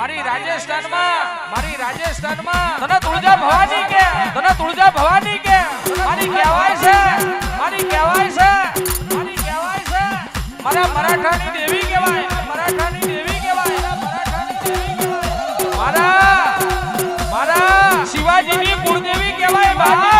મારી રાજસ્થાનમાં મારી રાજસ્થાનમાં તને તુળજા ભવાની કે તને તુળજા ભવાની કે? મારી કહેવાય છે, મારી કહેવાય છે, મારી કહેવાય છે. મારા મરાઠાની દેવી કહેવાય, મરાઠાની દેવી કહેવાય. મારા મારા શિવાજીની કુળદેવી કહેવાય, બાજી.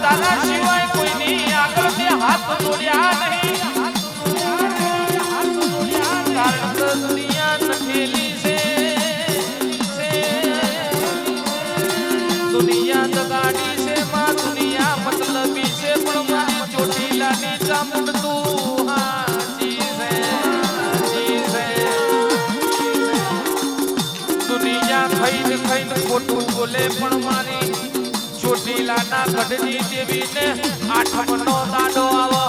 તારા સિવાય કોઈની આગળ બે હાથ જોડ્યા નહીં દુનિયા નઠેલી છે. દુનિયા જગાડી છે પણ મારી ચોટીલાની ચામુંડ તું દુનિયા ખઈને ખઈને ખોટું બોલે, પણ મારી ચોટીલાના ગઢની દેવીને આઠમનો દાડો આવો.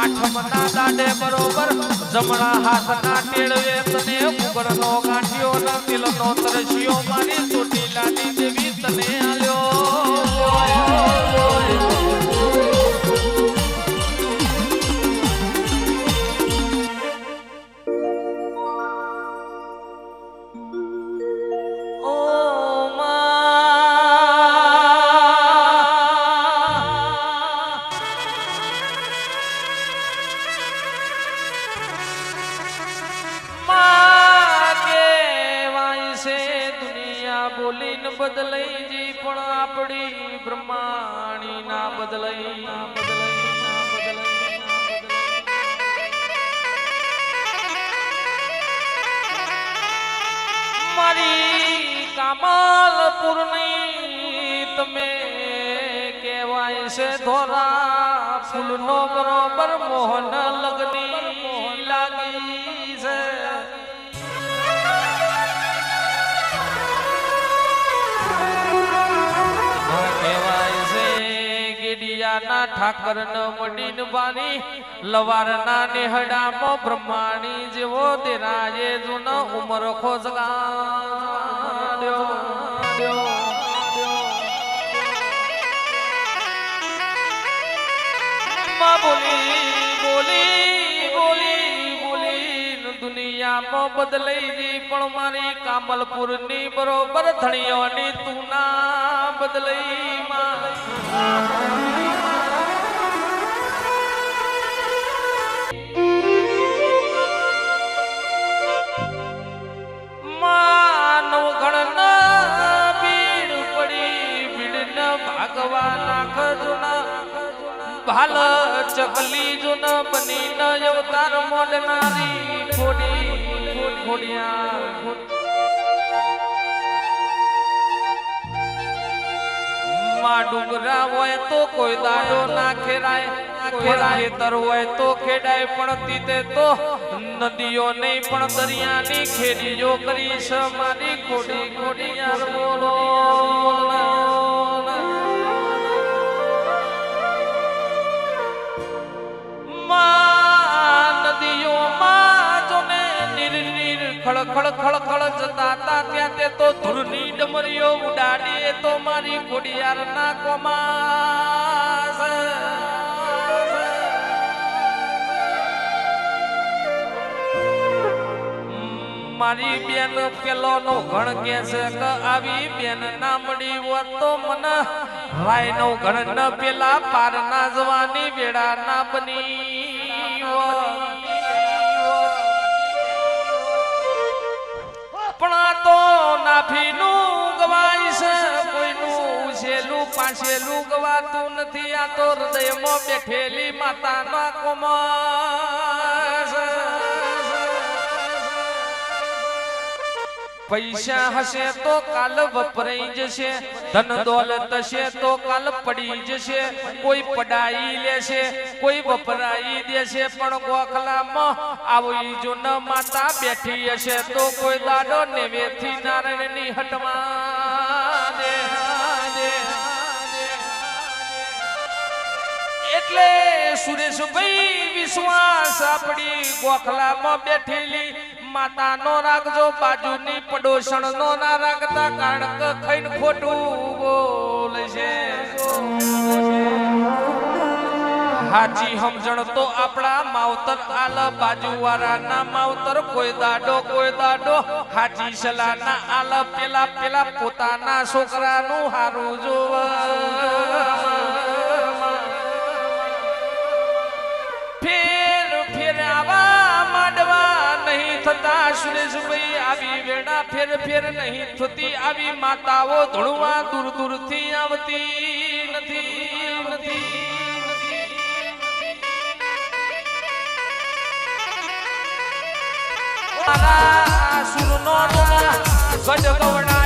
આઠમના દાડે બરોબર જમણા હાથના ટેળવે તને મુગળનો ગાંઠિયો ન તિલનો તરસ્યો મારી ચોટીલાની દેવી તને આલ્યો. બદલાઈ જી પણ આપણી બ્રહ્માણી ના બદલાઈ ના બદલાઈ. મારી તમે કહેવાય છે, ધોરા ફૂલનો બરોબર મોહન લગની ઠાકર ન મડીન લવારના નેહડામાં બ્રહ્માણી જેવો દેરાજે જૂન ઉમર ખોજગાડ્યો. બોલી બોલી બોલી બોલી, દુનિયામાં બદલાઈ ગઈ, પણ મારી કામલપુરની બરોબર ધણીઓની તું ના જુના ભાલ ચકલી જુન બની ન મોડનારી ખોડી ડુંગરા હોય તો કોઈ દાડો ના ખેરાય હોય તો ખેડાય, પણ તીતે તો નદીઓ પણ દરિયાની ખેડીઓ કરી છે મારી ખોડી ખોડી યાર બોલો ખળખળ ખળ ખળ ખળ જતા તા ત્યાં તે તો ધૂળની ડમરીઓ ઉડાડી, એ તો મારી ખોડિયાર ના કોમાસ મારી બેન પેલો નો ઘણ કે છે કે આવી બેન ના મળી હોત તો મને રાય નો ઘણ ન પેલા પાર ના જવાની વેળા ના બની હોત. ઉછેલું લુગવાતું નથી, આ તો હૃદયમાં બેઠેલી માતાના કોમળ પૈસા હશે તો કાલ વપરાઈ જશે, ધન દોલત હશે તો કાલ પડી જશે, કોઈ પડાઈ લેશે, કોઈ વપરાઈ દેશે, પણ ગોખલામાં આવી જો ન માતા બેઠી હશે તો કોઈ દાડો નેવેથી નારાયણની હટમાં. એટલે સુરેશભાઈ વિશ્વાસ આપણી ગોખલામાં બેઠેલી માતાનો રાખજો બાજુની પડોશણનો ના રાખતા કારણ કે ખાઈને ખોટું બોલશે હાજી સમજણ તો આપણા માવતર આલ બાજુવાળાના માવતર કોઈ દાડો કોઈ દાડો. હાજી સલાના આલ પેલા પેલા પોતાના છોકરાનું હારું જોવા. થતા સુરેશભાઈ આવી વેડા ફેર ફેર નહીં થતી. આવી માતાઓ ધૂણવા દૂર દૂરથી આવતી નથી. મારા સુરનો ગઢ ગવડા